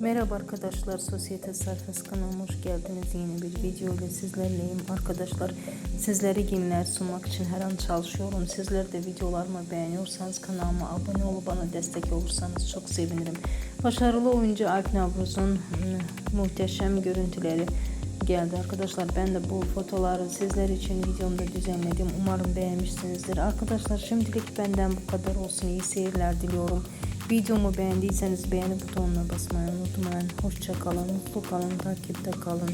Merhaba arkadaşlar, Sosyete Sayfası kanalıma hoş geldiniz. Yeni bir video ile sizlerleyim. Arkadaşlar sizlere günler sunmak için her an çalışıyorum. Sizler de videolarımı beğeniyorsanız kanalıma abone olup bana destek olursanız çok sevinirim. Başarılı oyuncu Alp Navruz'un mm, muhteşem görüntüleri geldi arkadaşlar. Ben de bu fotoları sizler için videomda düzenledim. Umarım beğenmişsinizdir. Arkadaşlar şimdilik benden bu kadar olsun. İyi seyirler diliyorum. Videomu beğendiyseniz beğeni butonuna basmayı unutmayın. Hoşça kalın, mutlu kalın, takipte kalın.